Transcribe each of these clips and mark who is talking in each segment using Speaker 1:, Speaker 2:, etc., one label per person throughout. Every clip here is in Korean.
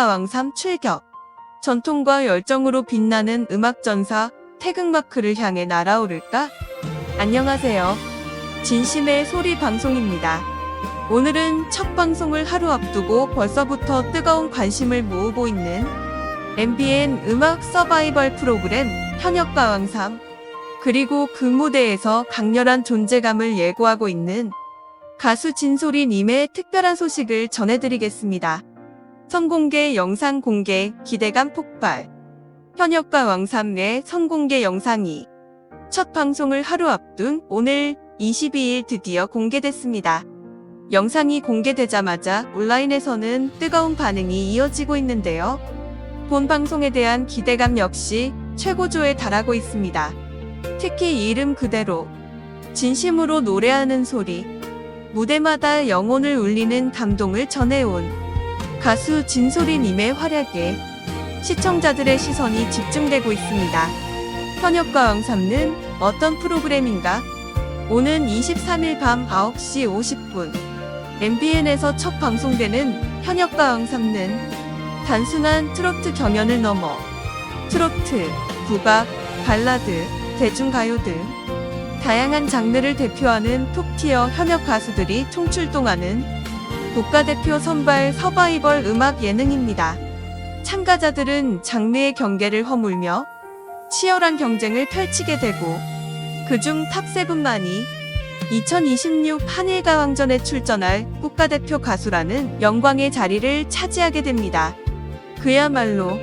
Speaker 1: 현역가 왕삼 출격. 전통과 열정으로 빛나는 음악전사 태극마크를 향해 날아오를까? 안녕하세요. 진심의 소리 방송입니다. 오늘은 첫 방송을 하루 앞두고 벌써부터 뜨거운 관심을 모으고 있는 MBN 음악 서바이벌 프로그램 현역가 왕삼 그리고 그 무대에서 강렬한 존재감을 예고하고 있는 가수 진소리님의 특별한 소식을 전해드리겠습니다. 선공개 영상 공개 기대감 폭발 현역가 왕삼의 선공개 영상이 첫 방송을 하루 앞둔 오늘 22일 드디어 공개됐습니다. 영상이 공개되자마자 온라인에서는 뜨거운 반응이 이어지고 있는데요. 본 방송에 대한 기대감 역시 최고조에 달하고 있습니다. 특히 이름 그대로 진심으로 노래하는 소리, 무대마다 영혼을 울리는 감동을 전해온 가수 진소리님의 활약에 시청자들의 시선이 집중되고 있습니다. 현역과 왕삼는 어떤 프로그램인가? 오는 23일 밤 9시 50분 MBN에서 첫 방송되는 현역과 왕삼는 단순한 트로트 경연을 넘어 트로트, 국악, 발라드, 대중가요 등 다양한 장르를 대표하는 톱티어 현역 가수들이 총출동하는 국가대표 선발 서바이벌 음악 예능입니다. 참가자들은 장르의 경계를 허물며 치열한 경쟁을 펼치게 되고 그중 탑7만이 2026 한일가왕전에 출전할 국가대표 가수라는 영광의 자리를 차지하게 됩니다. 그야말로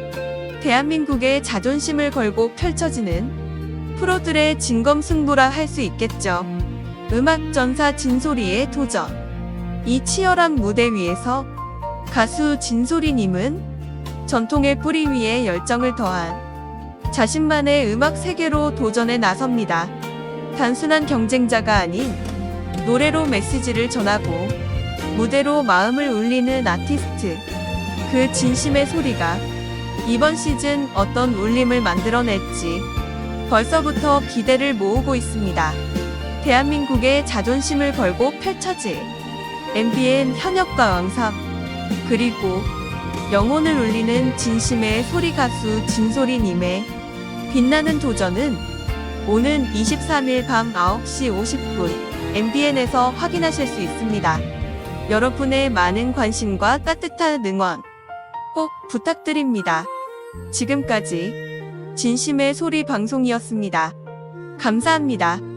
Speaker 1: 대한민국의 자존심을 걸고 펼쳐지는 프로들의 진검승부라 할 수 있겠죠. 음악 전사 진소리의 도전. 이 치열한 무대 위에서 가수 진소리님은 전통의 뿌리 위에 열정을 더한 자신만의 음악 세계로 도전에 나섭니다. 단순한 경쟁자가 아닌 노래로 메시지를 전하고 무대로 마음을 울리는 아티스트. 그 진심의 소리가 이번 시즌 어떤 울림을 만들어낼지 벌써부터 기대를 모으고 있습니다. 대한민국의 자존심을 걸고 펼쳐질 MBN 현역과 왕삼 그리고 영혼을 울리는 진심의 소리 가수 진소리님의 빛나는 도전은 오는 23일 밤 9시 50분 MBN에서 확인하실 수 있습니다. 여러분의 많은 관심과 따뜻한 응원 꼭 부탁드립니다. 지금까지 진심의 소리 방송이었습니다. 감사합니다.